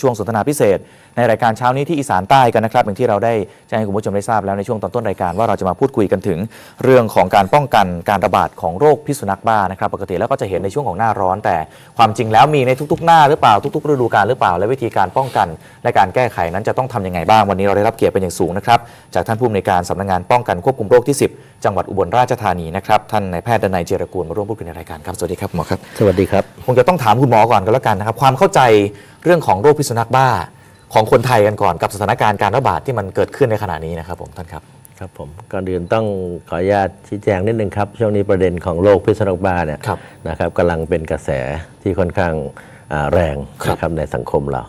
ช่วงสนทนาพิเศษในรายการเช้านี้ที่อีสานใต้กันนะครับอย่างที่เราได้แจ้งให้คุณผู้ชมได้ทราบแล้วในช่วงตอนต้นรายการว่าเราจะมาพูดคุยกันถึง เรื่องของการป้องกันการระบาดของโรคพิษสุนัขบ้านะครับปกติแล้วก็จะเห็นในช่วงของหน้าร้อน แต่ความจริงแล้วมีในทุกๆ หน้าหรือเปล่าทุกๆฤดูกาลหรือเปล่า และวิธีการป้องกันและการแก้ไขนั้นจะต้องทำยังไงบ้างวันนี้เราได้รับเกียรติเป็นอย่างสูงนะครับจากท่านผู้อำนวยการสำนักงานป้องกันควบคุมโรคที่ 10 จังหวัดอุบลราชธานีนะครับท่านนายแพทย์ดนัยเจรกูลมาร่วมพูดคุยในรายการครับสวัสดีครับหมอครับ สวัสดีครับ คงจะต้องถามคุณหมอก่อนกันแล้วกันนะครับ ความเข้าใจเรื่องของโรคพิษสุนัขบ้า ของคนไทยกันก่อนกับสถานการณ์การระบาดที่มันเกิดขึ้นในขณะนี้นะครับผมท่านครับ ครับผมก่อนอื่นต้องขออนุญาตชี้แจงนิดนึงครับ ช่วงนี้ประเด็นของโรคพิษสุนัขบ้าเนี่ยครับนะครับกำลังเป็นกระแสที่ค่อนข้างอ่าแรงครับ นะครับในสังคมเรา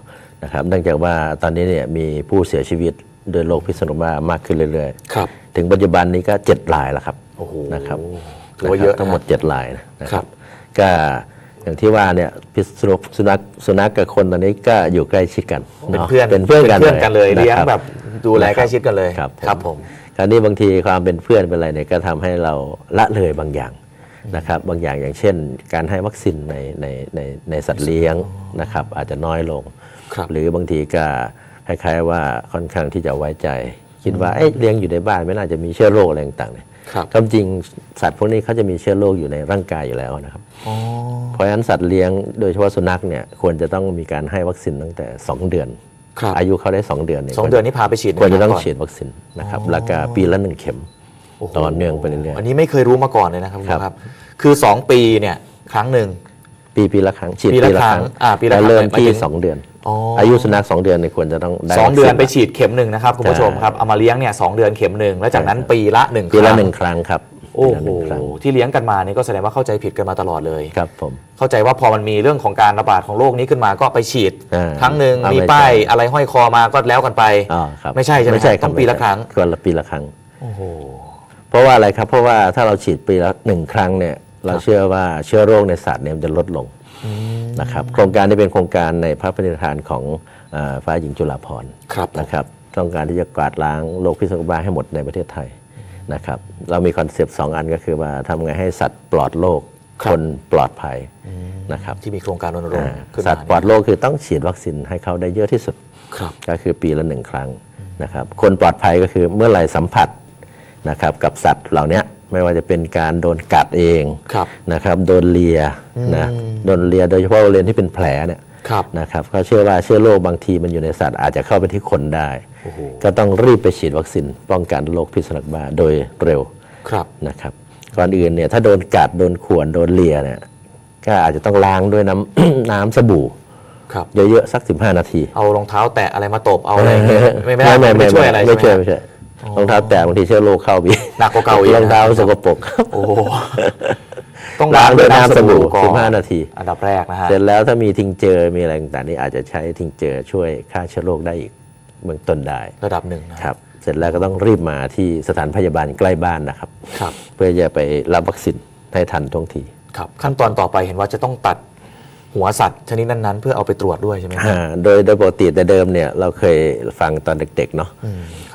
นะครับเนื่องจากว่าตอนนี้เนี่ยมีผู้เสียชีวิตโดยโรคพิษสุนัขบ้ามากขึ้นเรื่อยครับ ๆ ถึงปัจจุบันนี้ก็เจ็ดรายแล้วครับโอ้โหนะครับถือว่าเยอะนครับทั้งหมดนะเจ็ดรายนะนะคครัรับบ ก็ อย่างที่ว่าเนี่ยพิษสุนัขสุนัขสุนัขกับคนตอนนี้ก็อยู่ใกล้ชิดกันเป็นนาะเพื่อนเป็นเพื่อนกันเพื่อนกันเลยะเลี้ยงครับแบบดูแลใกล้ชิดกันเลยครับครับผมคราวนี้บางทีความเป็นเพื่อนเป็นอะไรเนี่ยก็ทำให้เราละเลยบางอย่างนะครับบางอย่างอย่างเช่น การให้วัคซีนในในในในสัตว์เลี้ยงนะครับอาจจะน้อยลงครับหรือบางทีก็คล้ายๆว่าค่อนข้างที่จะไว้ใจ คิดว่าเอ๊ะเลี้ยงอยู่ในบ้านไม่น่าจะมีเชื้อโรคอะไรต่างๆเนี่ย ครับความจริงสัตว์พวกนี้เขาจะมีเชื้อโรคอยู่ในร่างกายอยู่แล้วนะครับอ๋อเพราะฉะนั้นสัตว์เลี้ยงโดยเฉพาะสุนัขเนี่ยควรจะต้องมีการให้วัคซีนตั้งแต่ 2 เดือนครับอายุเขาได้ 2 เดือนเนี่ยสองเดือนนี้พาไปฉีดควรจะต้องก่นฉีดวัคซีนนะครับแล้วก็ปีละหนึ่งเข็มโอ้โหต่อเนื่องไปเรื่อยๆอันนี้ไม่เคยรู้มาก่อนเลยนะครับคุณหมอคครัรับบคือ 2 ปีเนี่ยครั้งหนึ่งปีปีละครั้งฉีดปีละครั้งอ่าปีละครั้งแเริ่มหมายที่ถึงสองเดือน อ๋อออายุสุนัขสองเดือนเนี่ยควรจะต้องได้สองเดือนวัคซีไปฉีดเข็มหนึ่งนะครับคุณผู้ชมครับเอามาเลี้ยงเนี่ยสองเดือนเข็มหนึ่งแล้วจากนั้นปีละหนึ่งปีคละรั้งหนึ่งครั้งครับโอ้ปีละโหหนึ่งครั้งที่เลี้ยงกันมานี่ก็แสดงว่าเข้าใจผิดกันมาตลอดเลยครับผมเข้าใจว่าพอมันมีเรื่องของการระบาดของโรคนี้ขึ้นมาก็ไปฉีดอ่าครั้งหนึ่งเอามีไม่ป้ายใช่อะไรห้อยคอมาก็แล้วกันไปอ๋อครับไม่ใช่ใช่ไหมไม่ใช่ต้องปีละครั้งควรละปีละครั้งโอ้โหเพราะว่าอะไรครับเพราะว่าถ้าเราฉีดปีละหนึ่งครั้งเนี่ยเราเชื่อว่าเชื้อโรคในสัตว์เนี่ยมันจะลดลง นะครับโครงการนี้เป็นโครงการในพระปฏิฐานของเออฟ้าหญิงจุฬาภรณ์ครับนะครับต้องการที่จะกวาดล้างโรคพิษสุนัขบ้าให้หมดในประเทศไทยนะครับเรามีคอนเซปต์สองอันก็คือว่าทำไงให้สัตว์ปลอดโรคครับคนปลอดภัยนะครับที่มีโครงการรณรงอ่าค์ขึ้นสัมาตว์ปลอดโรคคือต้องฉีดวัคซีนให้เขาได้เยอะที่สุดครับก็คือปีละหนึ่งครั้งนะครับคนปลอดภัยก็คือเมื่อไหร่สัมผัสนะครับกับสัตว์เหล่านี้ ไม่ว่าจะเป็นการโดนกัดเองครับนะครับ โดนเลียนะโดนเลียโดยเฉพาะบริเวณที่เป็นแผลเนี่ยครับนะครับเขาเชื่อว่าเชื้อโรคบางทีมันอยู่ในสัตว์อาจจะเข้าไปที่คนได้โอ้โหก็ต้องรีบไปฉีดวัคซีนป้องกันโรคพิษสุนัขบ้าโดยเร็วครับนะครับก่อนอื่นเนี่ยถ้าโดนกัดโดนข่วนโดนเลียเนี่ยก็อาจจะต้องล้างด้วยน้ำน้ำสบู่ครับเยอะๆสัก 15 นาที เอารองเท้าแตะอะไรมาตบเอาอะไรอย่างเงี้ยไม่ไม่ได้ไม่ช่วยอะไรไม่ใช่ช่วยไหมไม่ช่วย รองเท้าแตะบางทีเชื้อโรคเข้าไปหนักกว่าเก่าอีกรองเท้าสกปรกโอ้โหต้องล้าล้างงด้ด้ววยยน้ำน้ำสสบู่บู่ก่อน15นาที อันดับแรกนะฮะเสร็จแล้วถ้ามีทิงเจอมีอะไรต่างๆนี่อาจจะใช้ทิงเจอช่วยฆ่าเชื้อโรคได้อีกเบื้องต้นได้ระดับหนึ่งนะครับเสร็จแล้วก็ต้องรีบมาที่สถานพยาบาลใกล้บ้านนะครับครับเพื่อจะไปรับวัคซีนให้ทันท่วงทีครับขั้นตอนต่อไปเห็นว่าจะต้องตัด หัวสัตว์ชนิดนั้นๆ เพื่อเอาไปตรวจด้วยใช่ไหมครับ อ่าโดยโดยปกติแต่เดิมเนี่ยเราเคยฟังตอนเด็กๆเนาะ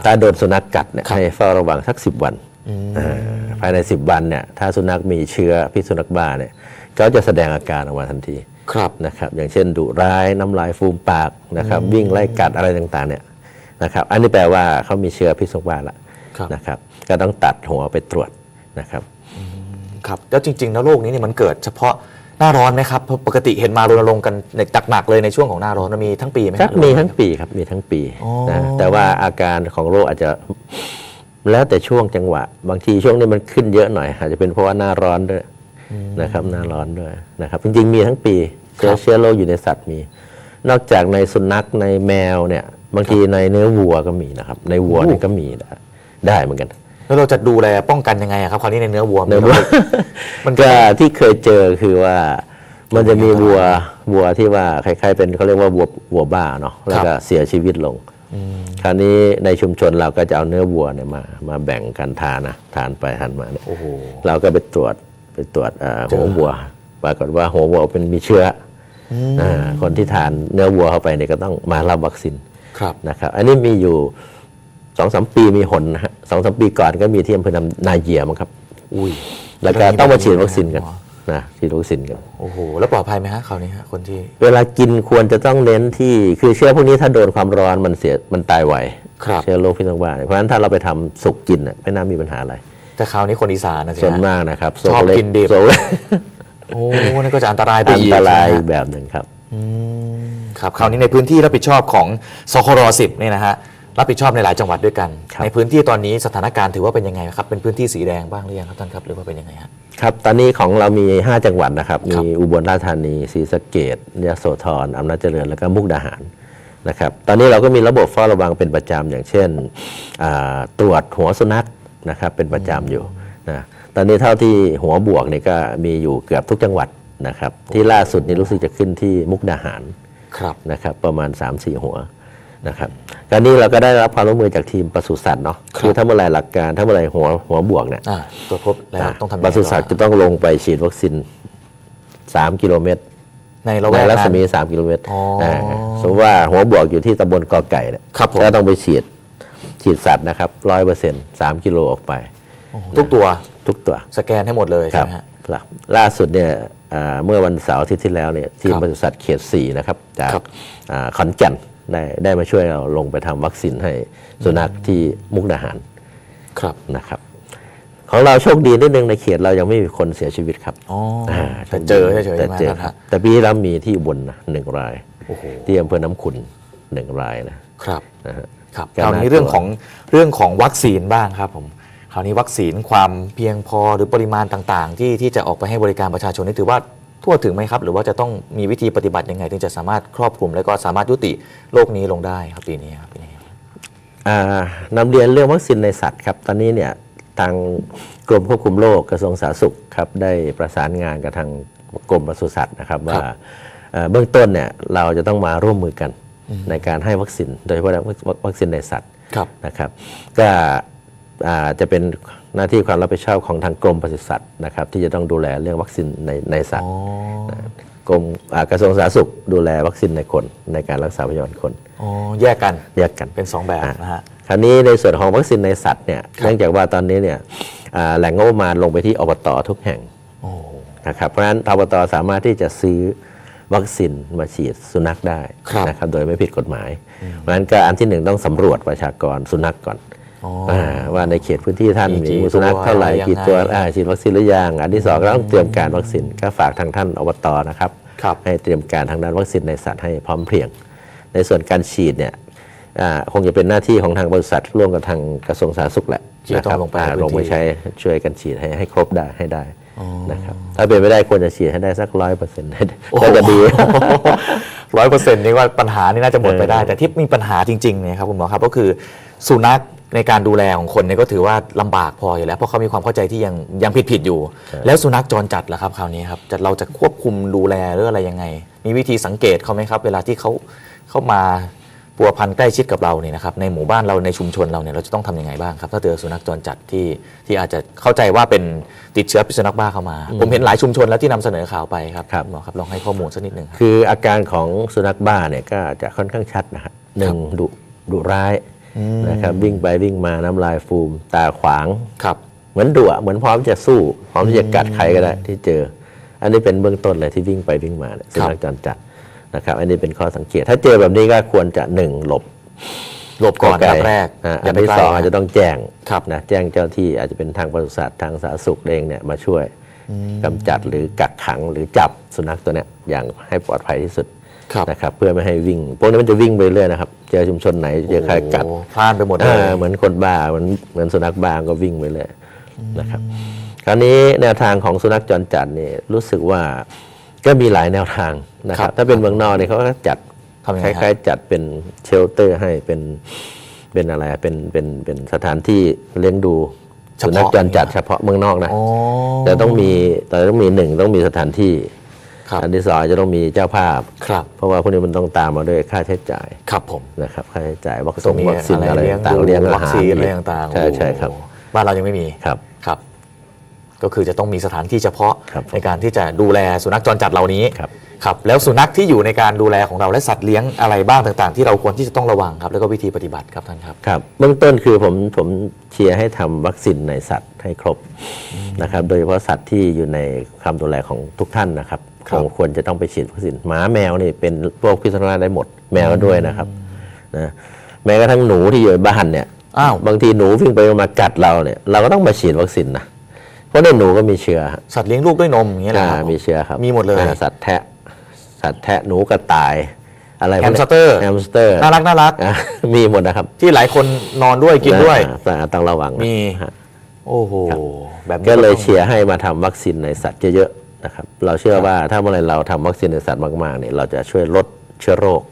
ถ้าโดนสุนัขกัดเนี่ยให้เฝ้าระวังสัก 10 วันอ่าภายใน 10 วันเนี่ยถ้าสุนัขมีเชื้อพิษสุนัขบ้าเนี่ยก็จะแสดงอาการออกมาทันทีครับ นะครับอย่างเช่นดุร้ายน้ำลายฟูมปากนะครับวิ่งไล่กัดอะไรต่างๆเนี่ยนะครับอันนี้แปลว่าเขามีเชื้อพิษสุนัขบ้าละครับ นะครับก็ต้องตัดหัวไปตรวจนะครับ ครับแล้วจริงๆแล้วโรคนี้เนี่ยมันเกิดเฉพาะ หน้าร้อนไหมครับเพราะปกติเห็นมารณรงค์กันในหนักๆเลยในช่วงของหน้าร้อนมันมีทั้งปีไหมครับมีทั้งปีครับมีทั้งปีอ๋อ นะแต่ว่าอาการของโรคอาจจะแล้วแต่ช่วงจังหวะ บางทีช่วงนี้มันขึ้นเยอะหน่อย อาจจะเป็นเพราะว่าหน้าร้อนด้วยนะครับหน้าร้อนด้วยนะครับจริงๆมีทั้งปีเชื้อเชื้อโรคอยู่ในสัตว์มี นอกจากในสุนัขในแมวเนี่ย บางทีในเนื้อวัวก็มีนะครับ ในวัวเนี่ยก็มีได้ได้เหมือนกัน แล้วเราจะดูแลป้องกันยังไงอะครับคราวนี้ในเนื้อวัวเนื้อวัวมันก็ก็ที่เคยเจอคือว่ามันจะมีวัววัวที่ว่าคล้ายๆเป็นเขาเรียกว่าวัววัวบ้าเนาะแล้วก็เสียชีวิตลงคราวนี้ในชุมชนเราก็จะเอาเนื้อวัวเนี่ยมามาแบ่งกันทานนะทานไปทานมาเนี่ยโอ้โหเราก็ไปตรวจไปตรวจเอ่อหัววัวปรากฏว่าหัววัวเป็นมีเชื้อออ่าคนที่ทานเนื้อวัวเข้าไปเนี่ยก็ต้องมารับวัคซีนครับนะครับ อันนี้มีอยู่สองสามปีมีหนนะฮะ สองสามปีก่อนก็มีที่อำเภอนำนาเยียมั้งครับ อุ้ยแล้วก็ต้องมาฉีดวัคซีนกันนะฉีดวัคซีนกันโอ้โหแล้วปลอดภัยไหมฮะคราวนี้ฮะคนที่ เวลากินควรจะต้องเน้นที่คือเชื้อพวกนี้ถ้าโดนความร้อนมันเสียมันตายไวครับเชื้อโรคพิษสุนัขบ้าเนี่ยเพราะฉะนั้นถ้าเราไปทำสุกกินน่ะไม่น่ามีปัญหาอะไรแต่คราวนี้คนอีสานนะสิส่วนฮะมากนะครับชอบโซเล็กินดิบโซเล็กโอ้นั่นก็จะอันตรายไปอันอีกตรายใช่อีไหมฮะกแบบหนึ่งครับอืมครับคราวนี้ในพื้นที่รับผิดชอบของสคร10เนี่ยนะฮะ รับผิดชอบในหลายจังหวัดด้วยกันครับในพื้นที่ตอนนี้สถานการณ์ถือว่าเป็นยังไงครับ เป็นพื้นที่สีแดงบ้างหรือยังครับท่านครับ หรือว่าเป็นยังไงฮะครับ ตอนนี้ของเรามี 5 จังหวัดนะครับครัมีบอุบลราชธานีศรีสะเกดยโสธรอำนาจเจริญ แล้วก็มุกดาหารนะครับ ตอนนี้เราก็มีระบบเฝ้าระวังเป็นประจำอย่างเช่นอ่าตรวจหัวสุนัขนะครับเป็นประจำอยู่นะตอนนี้เท่าที่หัวบวกนี่ก็มีอยู่เกือบทุกจังหวัดนะครับ ที่ล่าสุดนี้รู้สึกจะขึ้นที่มุกดาหารครับนะครับประมาณ 3-4 หัว นะครับการนี้เราก็ได้รับความร่วมมือจากทีมปศุสัตว์เนาะครับคือถ้าเมื่อไหรหลักการถ้าเมื่อไหรหัวหัวบวกเนี่ยอ่าตรวจพบแล้วต้องทำยังปไงศุสัตว์ต่จะอต้องลงไปฉีดวัคซีน3 กิโลเมตร ในระแวในกรัศมีนั้น3กิโลเมตรอ๋ออ่าสมมติว่าหัวบวกอยู่ที่ตำบลกอไก่เนี่ยครับผมก็ต้องไปฉีดฉีดสัตว์นะครับร้อยเปอร์เซ็นต์สามกิโลออกไป ทุกตัวทุกตัว สแกนให้หมดเลยคใช่รับไหมฮะครับล่าสุดเนี่ยอ่าเมื่อวันเสาร์อาทิตย์ที่แล้วเนี่ยทีมครับปศุสัตว์เขต4นะครับจากครับอ่าขอนแก่น ได้ได้มาช่วยเราลงไปทำวัคซีนให้สุนัขที่มุกดาหารครับนะครับของเราโชคดีนิดนึงในเขตเรายังไม่มีคนเสียชีวิตครับอ๋ออ่าแต่เจอเฉยๆแต่ใช่ไหมเจอท่านครัฮะบแต่ปีที่แล้วมีที่อุบลนะหนึ่งรายโอ้โหที่อำเภอน้ำขุนหนึ่งรายนะครับนะฮะครับก็คราวน่านี้กลัวเรื่องของเรื่องของวัคซีนบ้างครับผมคราวนี้วัคซีนความเพียงพอหรือปริมาณต่าง ๆ ที่ที่จะออกไปให้บริการประชาชนนี่ถือว่า ทั่วถึงไหมครับ หรือว่าจะต้องมีวิธีปฏิบัติยังไง ถึงจะสามารถครอบคลุม และก็สามารถยุติโรคนี้ลงได้ครับปีนี้ครับปีนี้อ่านำเรียนเรื่องวัคซีนในสัตว์ครับ ตอนนี้เนี่ยทางกรมควบคุมโรคกระทรวงสาธารณสุขครับได้ประสานงานกับทางกรมปศุสัตว์นะครับว่าเอ่อเบื้องต้นเนี่ยเราจะต้องมาร่วมมือกันในการให้วัคซีนโดยเฉพาะวัคซีนในสัตว์ครับนะครับ ก็อ่า จะเป็นหน้าที่ความรับผิดชอบของทางกรมปศุสัตว์นะครับ ที่จะต้องดูแลเรื่องวัคซีนในในสัตอ๋ว์อกรมอ่ากระทรวงสาธารณสุขดูแลวัคซีนในคนในการรักษาพยาบาลคนอ๋อแยกกันแยกกันเป็นสองแบบนะฮะคราวนี้ในส่วนของวัคซีนในสัตว์เนี่ยครับเนื่องจากว่าตอนนี้เนี่ยอ่าแหล่งงบประมาณลงไปที่อบตทุกแห่งโอ้นะครับเพราะฉะนั้นอบตสามารถที่จะซื้อวัคซีนมาฉีดสุนัขได้ครับนะครับโดยไม่ผิดกฎหมาย เพราะฉะนั้นก็อันที่หนึ่งต้องสำรวจประชากรสุนัขก่อนอ๋อา ว่าในเขตพื้นที่ท่านมีมีกี่สุนัขเท่าไหร่ตัวกี่ตัวยังไงอ่าฉีดวัคซีนหรือยังอันที่สองก็ต้องเตรียมการวัคซีนก็ฝากทางท่านอบตนะครับครับให้เตรียมการทางด้านวัคซีนในสัตว์ให้พร้อมเพรียง ในส่วนการฉีดเนี่ยอ่าคงจะเป็นหน้าที่ของทางบริษัทร่วมกับทางกระทรวงสาธารณสุขแหละที่จะต้องนะครับลงไปอ่าในพื้นที่ลงไปใช้ช่วยกันฉีดให้ให้ครบได้ให้ได้นะครับถ้าเป็นไม่ได้ควรจะฉีดให้ได้สักร้อยเปอร์เซ็นต์ก็จะดีร้อยเปอร์เซ็นต์นี่ว่าปัญหานี่น่าจะหมดไปได้ แต่ที่มีปัญหาจริงๆเนี่ยครับคุณหมอครับก็คือสุนัข ในการดูแลของคนเนี่ยก็ถือว่าลำบากพออยู่แล้ว เพราะเขามีความเข้าใจที่ยังยังผิดผิดๆอยู่ แล้วสุนัขจรจัดล่ะครับคราวนี้ครับจะเราจะควบคุมดูแลหรืออะไรยังไง มีวิธีสังเกตเขาไหมครับ เวลาที่เขาเข้ามาปัวพันใกล้ชิดกับเราเนี่ยนะครับในหมู่บ้านเราในชุมชนเราเนี่ยเราจะต้องทำยังไงบ้างครับถ้าเจอสุนัขจรจัดที่ที่อาจจะเข้าใจว่าเป็นติดเชื้อพิษสุนัขบ้าเข้ามา ผมเห็นหลายชุมชนแล้วที่นำเสนอข่าวไปครับครับณหมอครับลองให้ข้อมูลสักนิดหนึ่งครับ คืออาการของสุนัขบ้าเนี่ยก็จะค่อนข้างชัดนะฮะหนึ่งดุดุร้าย นะครับวิ่งไปวิ่งมาน้ำลายฟูม ตาขวางครับ เหมือนดุอะเหมือนพร้อมจะสู้ พร้อมที่จะกัดใครก็ได้ที่เจอ อันนี้เป็นเบื้องต้นเลยที่วิ่งไปวิ่งมาเนี่ยสุนัขจรจัดนะครับ อันนี้เป็นข้อสังเกต ถ้าเจอแบบนี้ก็ควรจะหนึ่งหลบหลบก่อนไลอันดับแรกอ่าออัย่านไปที่ใกล้สองอาจจะต้องแจ้งครับนะแจ้งเจ้าที่อาจจะเป็นทางปศุสัตว์ทางสาธารณสุขเองเนี่ยมาช่วยกำจัดหรือกักขังหรือจับสุนัขตัวเนี้ยอย่างให้ปลอดภัยที่สุดครับ นะครับเพื่อไม่ให้วิ่ง พวกนี้มันจะวิ่งไปเรื่อยนะครับ เจอชุมชนไหนเจอใครกัดโอ้โหพลาดไปหมดเลอ่ายเหมือนคนบ้าเหมือนเหมือนสุนัขบ้าก็วิ่งไปเลยนะครับ คราวนี้แนวทางของสุนัขจรจัดนี่รู้สึกว่าก็มีหลายแนวทางนะคครัรับบถ้าเป็นเมืองนอกเนี่ยเขาก็จัดทำยังคไงฮะล้ายๆจัดเป็นเชลเตอร์ให้เป็นเป็นอะไรอะเป็นเป็นเป็นสถานที่เลี้ยงดูสุนัขจรจัดเฉพาะเมืองนอกนะอ๋อแต่ต้องมีแต่ต้องมีหนึ่งต้องมีสถานที่ครับ อันที่สองจะต้องมีเจ้าภาพ ครับ เพราะว่าพวกนี้มันต้องตามมาด้วยค่าใช้จ่าย ครับผม นะครับ ค่าใช้จ่ายวัคต้ซีองนมีวัคซีนอะไรอะไรเลี้ยงต่างๆเลี้ยงอาวัคหารซีนอะไรต่างๆใช่ใช่ครับโอ้โหบ้านเรายังไม่มี ครับ ครับ ก็คือจะต้องมีสถานที่เฉพาะครับผมในการที่จะดูแลสุนัขจรจัดเหล่านี้ ครับ ครับ แล้วสุนัขที่อยู่ในการดูแลของเราและสัตว์เลี้ยงอะไรบ้างต่าง ๆ ที่เราควรที่จะต้องระวังครับ แล้วก็วิธีปฏิบัติครับท่านครับ ครับ เบื้องต้นคือผมผมเชียร์ให้ทำวัคซีนในสัตว์ให้ครบนะครับ โดยเฉพาะสัตว์ที่อยู่ในความดูแลของทุกท่านนะครับ ครับคงควรจะต้องไปฉีดวัคซีนหมาแมวนี่เป็นพวกพิษสุนัขบ้าได้หมดแมวด้วยนะครับนะแม้กระทั่งหนูที่อยู่ในบ้านเนี่ยอ้าวบางทีหนูวิ่งไปมากัดเราเนี่ยเราก็ต้องมาฉีดวัคซีนนะเพราะในหนูก็มีเชื้อฮะสัตว์เลี้ยงลูกด้วยนมอย่างเงี้ยเหรออ่าครับมีเชื้อครับมีหมดเลยอ่าสัตว์แทะสัตว์แทะหนูกระต่ายอะไรพวกแฮมนี้สเตอร์แฮมสเตอร์น่ารักน่ารักอ่ามีหมดนะครับ ที่หลายคนนอนด้วยกินด้วยอ่าต้องระวังนะมีฮะโอ้โหแบบนี้ก็เลยต้องเชียร์ให้มาทำวัคซีนในสัตว์เยอะๆ นะครับเราเชื่อว่าถ้าเมื่อไหรเราทำวัคซีนในสัตว์มากๆเนี่ยเราจะช่วยลดเชื้อโรค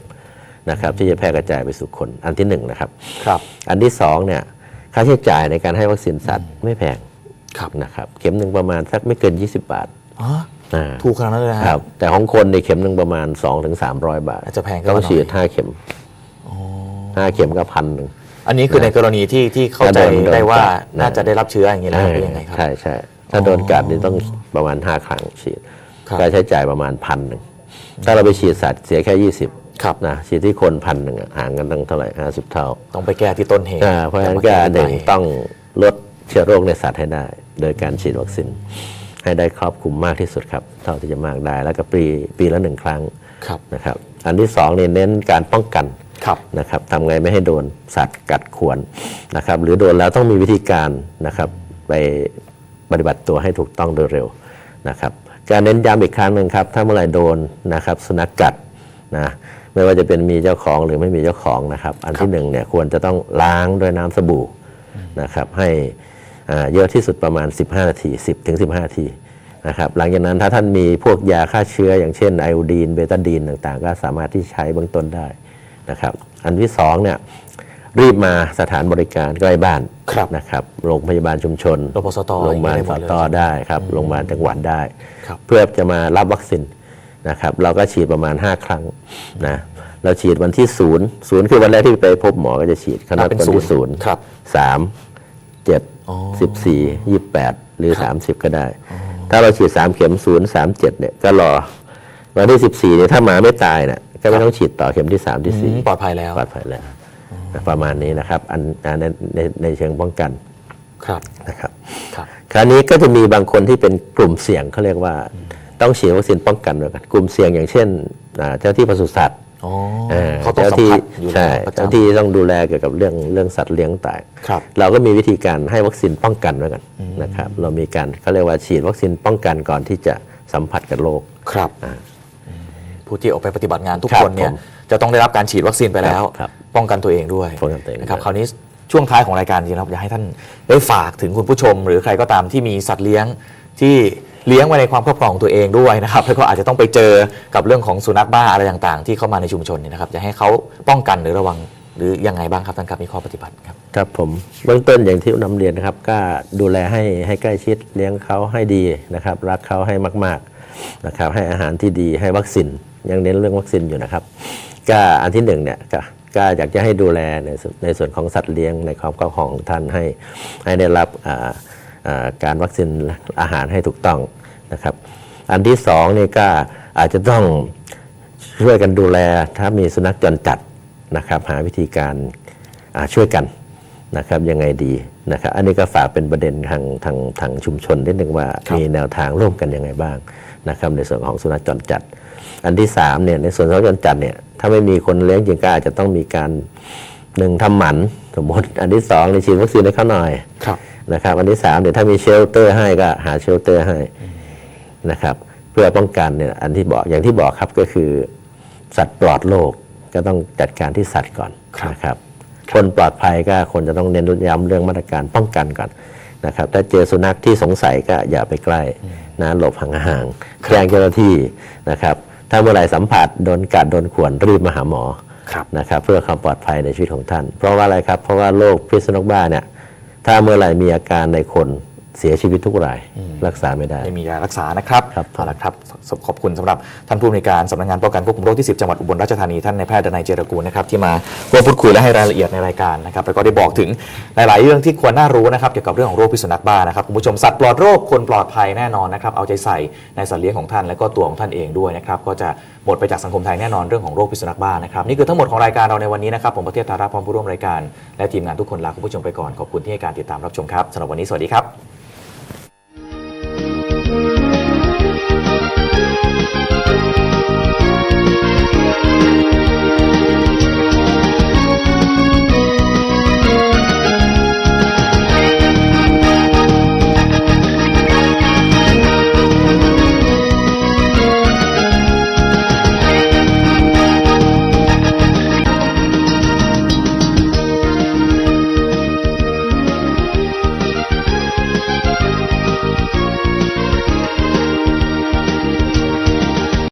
นะครับที่จะแพร่กระจายไปสู่คนอันที่หนึ่งนะครับครับอันที่สองเนี่ยค่าใช้จ่ายในการให้วัคซีนสัตว์ไม่แพงครับนะครับเข็มหนึ่งประมาณสักไม่เกิน 20 บาทอ๋ออ่าถูกขนาดนั้นเลยนะฮะครับแต่ของคนในยเข็มหนึ่งประมาณ 2-300ถึง300บาทอาจจะแพงขึ้นต้อมางหน่อยฉีดห้าเข็มห้าเข็มก็พันหนึ่งอันนี้คือในกรณีที่ที่เข้าใจโดนโดนได้ว่ากัดนะน่าจะได้รับเชื้ออย่างนี้แล้วหรือยังไงครับใช่ใช่ ถ้าโดนกัดนี่ต้องประมาณ 5 ครั้งฉีดครับค่าใช้จ่ายประมาณพันหนึ่งถ้าเราไปฉีดสัตว์เสียแค่ 20ครับนะฉีดที่คนพันหนึ่งอะห่างกันตั้งเท่าไหร่50 เท่าต้องไปแก้ที่ต้นเหตุอ่าเพราะฉะนั้นแต่ก็ว่าหนึ่งไปต้องลดเชื้อโรคในสัตว์ให้ได้ โดยการฉีดวัคซีนให้ได้ครอบคลุมมากที่สุดครับ เท่าที่จะมากได้ แล้วก็ปีปีละหนึ่งครั้งครับนะครับ อันที่สองเนี่ยเน้นการป้องกัน ครับ นะครับทำไงไม่ให้โดนสัตว์กัดข่วนนะครับ หรือโดนแล้วต้องมีวิธีการนะครับ ไป ปฏิบัติตัวให้ถูกต้องโดยเร็วนะครับการเน้นย้ำอีกครั้งหนึ่งครับถ้าเมื่อไหร่โดนนะครับสุนัขกัดนะไม่ว่าจะเป็นมีเจ้าของหรือไม่มีเจ้าของนะครับ อันที่หนึ่งเนี่ยควรจะต้องล้างด้วยน้ำสบู่นะครับให้อ่าเยอะที่สุดประมาณ 15 นาที 10ถึง15 นาทีนะครับหลังจากนั้นถ้าท่านมีพวกยาฆ่าเชื้อ อย่างเช่นไอโอดีนเบตาดีนต่างๆ ก็สามารถที่ใช้เบื้องต้นได้นะครับอันที่สองเนี่ย รีบมาสถานบริการใกล้บ้านครับนะครับโรงพยาบาลชุมชนรพสตโรงพยาบาลอย่างสนี้ได้หมดเลยตได้ครับโรงพยาบาลจังหวัดได้ครับเพื่อจะมารับวัคซีนนะครับเราก็ฉีดประมาณ 5 ครั้งนะเราฉีดวันที่ศูนย์ศูนย์คือวันแรกที่ไปพบหมอก็จะฉีดคณะเป็นวันศูนที่ย์ศูนย์ครับสามเจ็ดอ๋อสิบสี่ยี่แปดหรือ30ก็ได้ ถ้าเราฉีด3เข็มศูนย์สามเจ็ดเนี่ยก็รอวันที่14เนี่ยถ้าหมาไม่ตายเนี่ยก็ไม่ต้องฉีดต่อเข็มที่3ที่อืม4ปลอดภัยแล้วปลอดภัยแล้ว ประมาณนี้นะครับอันอันในในในเชิงป้องกันครับนะครับครับคราวนี้ก็จะมีบางคนที่เป็นกลุ่มเสี่ยงเขาเรียกว่าต้องฉีดวัคซีนป้องกันด้วยกันกลุ่มเสี่ยงอย่างเช่นอ่าเจ้าที่ปศุสัตว์อ๋ออ่าเขาต้องเจ้าสัมที่ผัสอยู่ใช่แล้วประเจ้าจำที่ต้องดูแลเกี่ยวกับเรื่องเรื่องสัตว์เลี้ยงต่างครับเราก็มีวิธีการให้วัคซีนป้องกันด้วยกันนะครับเรามีการเขาเรียกว่าฉีดวัคซีนป้องกันก่อนที่จะสัมผัสกับโรคครับอ่าอืมผู้ที่ออกไปปฏิบัติงานทุกครับคนเนี่ยผมจะต้องได้รับการฉีดวัคซีนไปแล้วครับ ป้องกันตัวเองด้วยป้องกันตัวเองนะครับด้วยคราวนี้ช่วงท้ายของรายการจริงๆแล้วอยากให้ท่านได้ฝากถึงคุณผู้ชม หรือใครก็ตามที่มีสัตว์เลี้ยงที่เลี้ยงไว้ในความครอบครองของตัวเองด้วยนะครับแล้วก็อาจจะต้องไปเจอกับเรื่องของสุนัขบ้าอะไรต่างๆ ที่เข้ามาในชุมชนเนี่ยนะครับอยากให้เขาป้องกันหรือระวังหรือยังไงบ้างครับท่านครับมีข้อปฏิบัติครับครับผมเบื้องต้นอย่างที่นำเรียนนะครับ ก็ดูแลให้ให้ใกล้ชิดเลี้ยงเขาให้ดีนะครับ รักเขาให้มากๆนะครับให้อาหารที่ดีให้วัคซีนยังเน้นเรื่องวัคซีนอยู่นะครับ ก็อันที่หนึ่งเนี่ยก็ ก็อยากจะให้ดูแลในในส่วนของสัตว์เลี้ยงในความครอบครองของท่านให้ให้ได้รับการวัคซีนอาหารให้ถูกต้องนะครับ อันที่สองนี่ก็อาจจะต้องช่วยกันดูแลถ้ามีสุนัขจรจัดนะครับ หาวิธีการช่วยกันนะครับยังไงดีนะครับ อันนี้ก็ฝากเป็นประเด็นทางทางทางชุมชนนิดนึงว่ามีแนวทางร่วมกันยังไงบ้าง นะครับในส่วนของสุนัขจรจัด อันที่สามเนี่ยในส่วนของจรจัดเนี่ยถ้าไม่มีคนเลี้ยงจริงก็อาจจะต้องมีการหนึ่งทำหมันสมมติอันที่สองในยฉีดวัคซีนให้เขาหน่อยครับนะครับ อันที่สามเนี่ยถ้ามีเชลเตอร์ให้ก็หาเชลเตอร์ให้นะครับ เพื่อป้องกันเนี่ยอันที่บอกอย่างที่บอกครับก็คือ สัตว์ปลอดโรคก็ต้องจัดการที่สัตว์ก่อนครับนะครับ คนปลอดภัยก็คนจะต้องเน้นย้ำเรื่องมาตรการป้องกันก่อน นะครับถ้าเจอสุนัขที่สงสัยก็อย่าไปใกล้นะหลบห่างๆแจ้งเจ้าหน้าที่นะครับ ถ้าเมื่อไหร่สัมผัสโดนกัดโดนข่วนรีบมาหาหมอครับนะครับ เพื่อความปลอดภัยในชีวิตของท่าน เพราะว่าอะไรครับเพราะว่าโรคพิษสุนัขบ้าเนี่ยถ้าเมื่อไหร่มีอาการในคน เสียชีวิตทุกรายรักษาไม่ได้ไม่มียารักษานะครับครับเอาละครับสขอบคุณสำหรับท่านผู้อำนวยการสำนักงานป้องกันควบคุมโรคที่ 10 จังหวัดอุบลราชธานีท่านนายแพทย์ดนัยเจรกูลนะครับที่มาร่วมพูดคุยและให้รายละเอียดในรายการนะครับแล้วก็ได้บอกถึงหลาย ๆ เรื่องที่ควรน่ารู้นะครับเกี่ยวกับเรื่องของโรคพิษสุนัขบ้านะครับคุณผู้ชมสัตว์ปลอดโรคคนปลอดภัยแน่นอนนะครับเอาใจใส่ในสัตว์เลี้ยงของท่านและก็ตัวของท่านเองด้วยนะครับก็จะหมดไปจากสังคมไทยแน่นอนเรื่องของโรคพิษสุนัขบ้านะครับนี่คือทั้งหมดของรายการเราในวันนี้นะครับผมประเทศธาราพร้อมผู้ร่วมรายการและทีมงานทุกคนลาคุณผู้ชมไปก่อนขอบคุณที่ให้การติดตามรับชมครับสำหรับวันนี้สวัสดีครับ